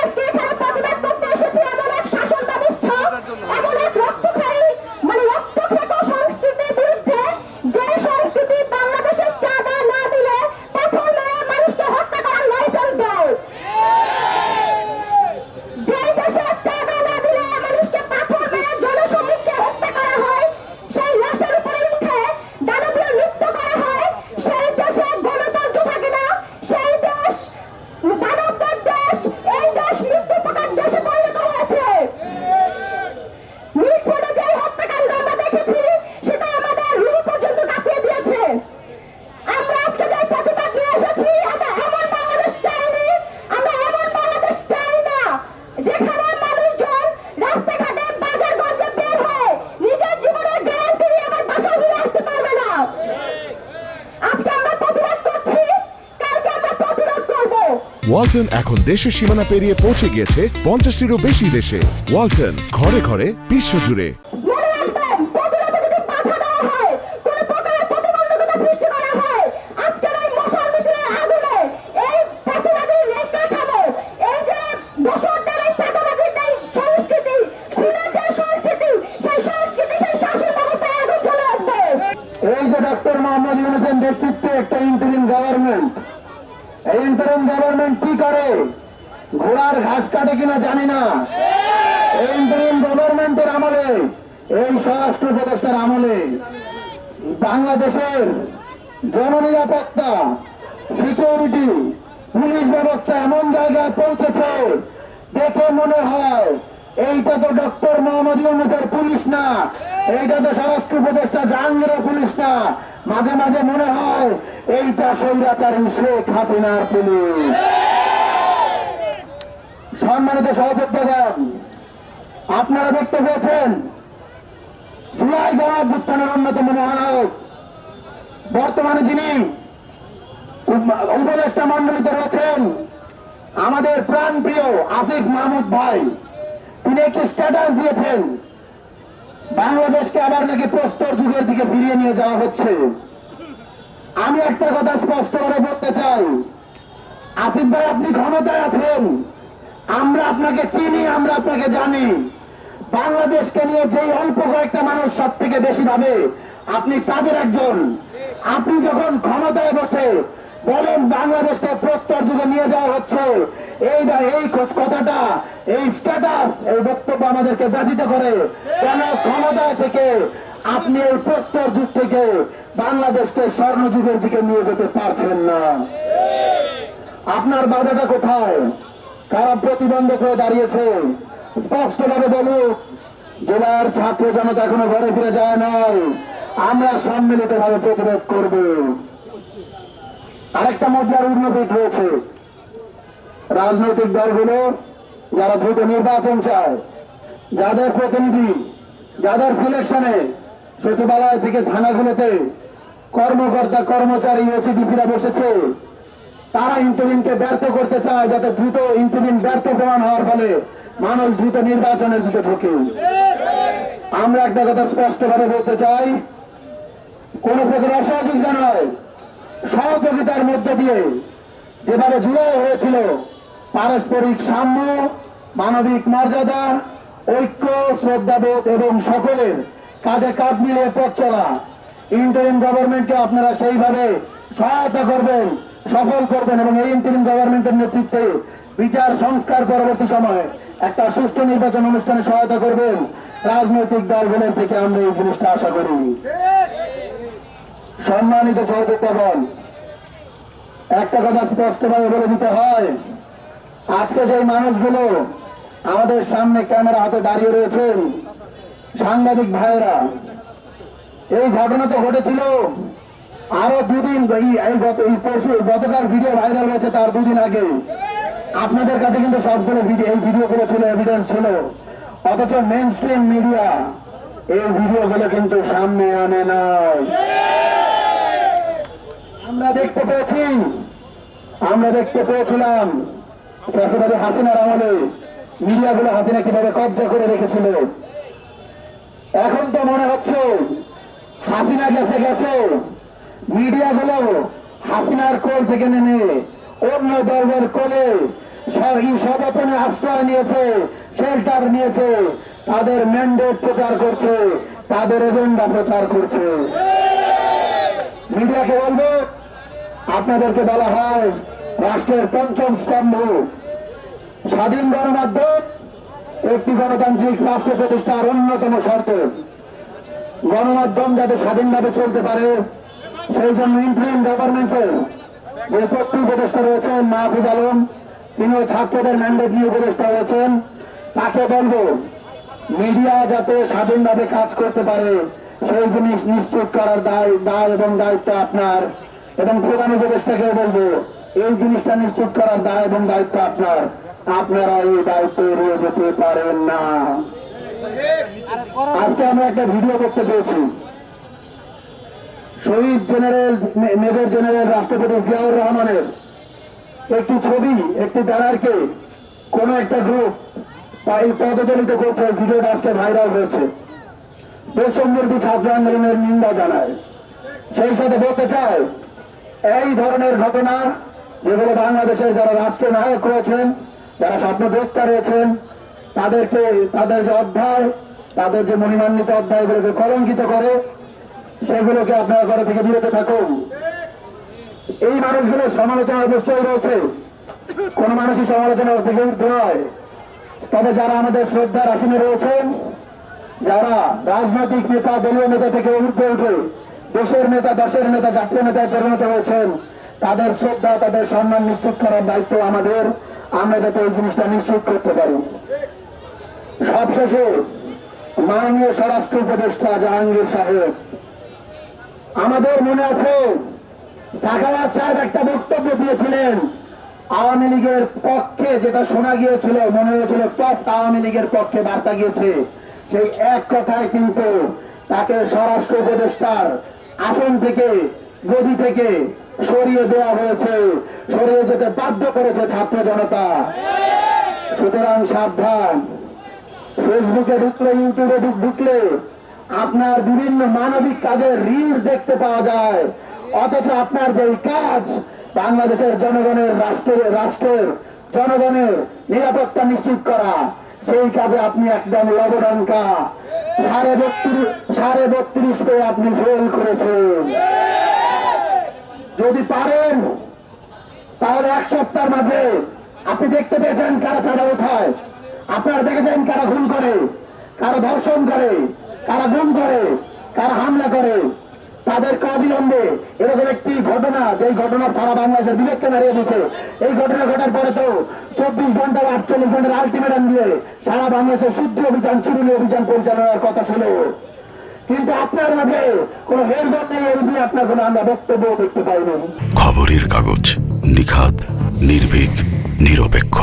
আজকে এখানে প্রতিবাদ করতে এসেছি এমন এক শাসন ব্যবস্থা এমন এক রক্তক্ষয়ী মানে রক্তক্ষেকো সংস্কৃতির বিরুদ্ধে যে সংস্কৃতি বাংলাদেশের চাঁদা না দিলে পাথর মেরে মানুষকে হত্যা করার লাইসেন্স দেয় যে দেশে চাঁদা না দিলে মানুষকে পাথর মেরে জনসমুখে হত্যা করা হয় সেই লাশের উপরে উঠে দানবীয় নৃত্য করা হয় সেই দেশে গণতন্ত্র থাকে না সেই দেশ দানবদের দেশ এই দেশ মৃত্যু প্রকার দেশে পরিণত হয়েছে মিরপুরে যে হত্যাকাণ্ড আমরা দেখেছি সেটা আমাদের রুহ পর্যন্ত কাঁপিয়ে দিয়েছে আমরা আজকে যে প্রতিবাদ নিয়ে এসেছি আমরা এমন বাংলাদেশ চাইনি আমরা এমন বাংলাদেশ চাই না যেখানে মানুষজন রাস্তাঘাটে বাজার গঞ্জে বের হয়ে নিজের জীবনের গ্যারান্টি নিয়ে আবার বাসায় ফিরে আসতে পারবে না আজকে আমরা প্রতিবাদ করছি কালকে আমরা প্রতিরোধ করব ওয়ালটন এখন দেশের সীমানা পেরিয়ে পৌঁছে গিয়েছে পঞ্চাশটিরও বেশি দেশে। ওয়ালটন, ঘরে ঘরে বিশ্বজুড়ে এই যে ডক্টর মোহাম্মদ ইউনুসের নেতৃত্বে একটা ইন্টারিম গভর্নমেন্ট এই ইন্টারিম গভর্নমেন্ট কি করে? ঘোড়ার ঘাস কাটে কিনা জানি না। এই ইন্টারিম গভর্নমেন্টের আমলে, এই স্বরাষ্ট্র উপদেষ্টার আমলে, বাংলাদেশের জননিরাপত্তা সিকিউরিটি পুলিশ ব্যবস্থা এমন জায়গায় পৌঁছেছে, দেখে মনে হয় এইটা তো ডক্টর মোহাম্মদ ইউনুসের পুলিশ না, এইটা তো স্বরাষ্ট্র উপদেষ্টা জাহাঙ্গীরের পুলিশ না। মাঝে মাঝে মনে হয় এইটা স্বৈরাচারী শেখ হাসিনার পুলিশ। সম্মানিত সহযোদ্ধাগণ, আপনারা দেখতে পেয়েছেন, জুলাই গণঅভ্যুত্থানের অন্যতম মহানায়ক। বর্তমানে যিনি উপ- উপদেষ্টা মন্ডলীতে রয়েছেন, আমাদের প্রাণ প্রিয় আসিফ মাহমুদ ভাই। তিনি একটি স্ট্যাটাস দিয়েছেন। বাংলাদেশকে আবার নাকি প্রস্তর যুগের দিকে ফিরিয়ে নিয়ে যাওয়া হচ্ছে। আমি একটা কথা স্পষ্ট করে বলতে চাই। আসিফ ভাই, আপনি ক্ষমতায় আছেন। আমরা আপনাকে চিনি, আমরা আপনাকে জানি। বাংলাদেশকে নিয়ে যেই অল্প কয়েকটা মানুষ সব থেকে বেশি ভাবে, আপনি তাদের একজন। আপনি যখন ক্ষমতায় বসে বলেন, বাংলাদেশকে প্রস্তর যুগে নিয়ে যাওয়া হচ্ছে। এই এই কথাটা, এই স্ট্যাটাস এই বক্তব্য আমাদেরকে ব্যথিত করে। কেন ক্ষমতায় থেকে আপনি এই প্রস্তর যুগ থেকে বাংলাদেশকে স্বর্ণ যুগের দিকে নিয়ে যেতে পারছেন না। আপনার বাধাটা কোথায়? কারা প্রতিবন্ধক হয়ে দাঁড়িয়েছে? স্পষ্টভাবে বলুক জেলার ছাত্র জনতা এখনও ঘরে ফিরে যায় নাই। আমরা সম্মিলিত ভাবে প্রতিরোধ করব। আরেকটা মুদ্রার উন্নতি রয়েছে। রাজনৈতিক দলগুলো যারা দ্রুত নির্বাচন চায়, যাদের প্রতিনিধি, যাদের সিলেকশনে সচিবালয় থেকে থানাগুলোতে কর্মকর্তা, কর্মচারী ওসিডিসিরা বসেছে, তারা ইন্টারিমকে ব্যর্থ করতে চায় যাতে দ্রুত ইন্টারিম ব্যর্থ প্রমাণ হওয়ার ফলে মানুষ দ্রুত নির্বাচনের দিকে ঢোকে আমরা একটা কথা স্পষ্টভাবে বলতে চাই, কোন প্রকার অসহযোগিতা নয়। সহযোগিতার মধ্য দিয়ে যেভাবে জুলাই হয়েছিল, পারস্পরিক সাম্য, মানবিক মর্যাদা, ঐক্য, শ্রদ্ধাবোধ এবং সকলের কাঁধে কাঁধ মিলিয়ে পথ চলা ইন্টারিম গভর্নমেন্টকে আপনারা সেইভাবে সহায়তা করবেন, সফল করবেন এবং এই ইন্টারিম গভর্নমেন্টের নেতৃত্বে বিচার সংস্কার পরবর্তী সময়ে একটা সুষ্ঠু নির্বাচন অনুষ্ঠানে সহায়তা করবেন। রাজনৈতিক দলগুলোর থেকে আমরা এই জিনিসটা আশা করি। সম্মানিত সহযোগিতাগণ একটা কথা স্পষ্টভাবে বলে দিতে হয়। আজকে যে মানুষগুলো আমাদের সামনে ক্যামেরা হাতে দাঁড়িয়ে রয়েছেন সাংবাদিক ভাইয়েরা, এই ঘটনা তো ঘটেছিল আরও দুদিন গতকাল ভিডিও ভাইরাল হয়েছে তার দুদিন আগে। আপনাদের কাছে কিন্তু সবগুলো ভিডিও এই ভিডিওগুলো ছিল এভিডেন্স ছিল। অথচ মেন স্ট্রিম মিডিয়া এই ভিডিওগুলো কিন্তু সামনে আনে নাই। আমরা দেখতে পেয়েছি। আমরা দেখতে পেয়েছিলাম ফ্যাসিবাদী হাসিনার আমলে মিডিয়াগুলো হাসিনা কীভাবে কব্জা করে রেখেছিল। এখন তো মনে হচ্ছে হাসিনা গেছে গেছে, মিডিয়াগুলো হাসিনার কোল থেকে নেমে অন্য দলের কোলে স- সযত্নে আশ্রয় নিয়েছে, শেল্টার নিয়েছে, তাদের ম্যান্ডেট প্রচার করছে, তাদের এজেন্ডা প্রচার করছে। মিডিয়াকে বলব আপনাদেরকে বলা হয় রাষ্ট্রের পঞ্চম স্তম্ভ। স্বাধীন গণমাধ্যম, একটি গণতান্ত্রিক রাষ্ট্র প্রতিষ্ঠার অন্যতম শর্ত। গণমাধ্যম যাতে স্বাধীনভাবে চলতে পারে, সেই জন্য ইন্টারিম গভর্নমেন্টের যে তথ্য উপদেষ্টা রয়েছেন মাহফুজ আলম, তিনিও ছাত্রদের ম্যান্ডেট নিয়ে উপদেষ্টা হয়েছেন। তাকে বলব মিডিয়া যাতে স্বাধীনভাবে কাজ করতে পারে, সেই জিনিস নিশ্চিত করার দায় দায় এবং দায়িত্ব আপনার। এবং প্রধান উপদেষ্টাকে বলব, এই জিনিসটা নিশ্চিত করার দায় এবং দায়িত্ব আপনার। আপনারা এই দায়িত্ব এড়িয়ে যেতে পারেন না। আজকে আমরা একটা ভিডিও দেখতে পেয়েছি। শহীদ জেনারেল মেজর জেনারেল রাষ্ট্রপতি জিয়াউর রহমানের একটি ছবি, একটি ব্যানারকে কোন একটা গ্রুপ পদদলিত করছে। ভিডিওটা আজকে ভাইরাল হয়েছে। বৈষম্যবী ছাত্র আন্দোলনের নিন্দা জানায়। সেই সাথে বলতে চায় এই ধরনের ঘটনা যেগুলো বাংলাদেশের যারা রাষ্ট্রনায়ক রয়েছেন, যারা স্বপ্নদ্রষ্টা রয়েছেন, তাদেরকে, তাদের যে অধ্যায়, তাদের যে মহিমান্বিত অধ্যায় এগুলোকে কলঙ্কিত করে, সেগুলোকে আপনারা ঘরে থেকে বিরত থাকুন। এই মানুষগুলোর সমালোচনা অবশ্যই রয়েছে। কোন মানুষই সমালোচনা থেকে উঠতে হয় তবে যারা আমাদের শ্রদ্ধার আসনে রয়েছেন, যারা রাজনৈতিক নেতা, দলীয় নেতা থেকে উঠতে উঠে দেশের নেতা দেশের নেতা, জাতীয় নেতায় পরিণত হয়েছেন। তাদের শ্রদ্ধা, তাদের সম্মান নিশ্চিত করার দায়িত্ব আমাদের। আমরা যাতে এই জিনিসটা নিশ্চিত করতে পারি। সবশেষে মাননীয় স্বরাষ্ট্র উপদেষ্টা জাহাঙ্গীর সাহেব, আমাদের মনে আছে সাখাওয়াত সাহেব একটা বক্তব্য দিয়েছিলেন, আওয়ামী লীগের পক্ষে যেটা শোনা গিয়েছিল, মনে হয়েছিল সফট আওয়ামী লীগের পক্ষে বার্তা গিয়েছে, সেই এক কথায় কিন্তু তাকে স্বরাষ্ট্র উপদেষ্টার আসন থেকে গদি থেকে সরিয়ে দেওয়া হয়েছে। সরিয়ে যেতে বাধ্য করেছে ছাত্র জনতা। সুতরাং সাবধান। ফেসবুকে ঢুকলে, ইউটিউবে ঢুকলে আপনার বিভিন্ন মানবিক কাজের রিলস দেখতে পাওয়া যায়। অথচ আপনার যেই কাজ, বাংলাদেশের জনগণের রাষ্ট্রের রাষ্ট্রের জনগণের নিরাপত্তা নিশ্চিত করা, সেই কাজে আপনি একদম লবডঙ্কা সাড়ে বত্রিশ সাড়ে বত্রিশ পেয়ে আপনি ফেল করেছেন। যদি পারেন, তাহলে এক সপ্তাহের মাঝে আপনি দেখতে পেয়েছেন কারা ছাড়া উঠায় আপনারা দেখেছেন কারা খুন করে, কারা ধর্ষণ করে, কারা গুম করে, কারা হামলা করে। তাদেরকে অবিলম্বে এরকম একটি ঘটনা, যেই ঘটনা সারা বাংলাদেশের বিবেককে নাড়িয়ে দিচ্ছে এই ঘটনা ঘটার পরে তো চব্বিশ ঘণ্টা বা আটচল্লিশ ঘণ্টার আলটিমেটাম দিয়ে সারা বাংলাদেশের শুদ্ধ অভিযান চিরুনি অভিযান পরিচালনার কথা ছিল। কিন্তু আপনার মাঝে কোনো হেরদল নেই এই নিয়ে আপনার কোনো আমরা বক্তব্য দেখতে পাইনি। খবরের কাগজ নিখাত নির্ভীক, নিরপেক্ষ।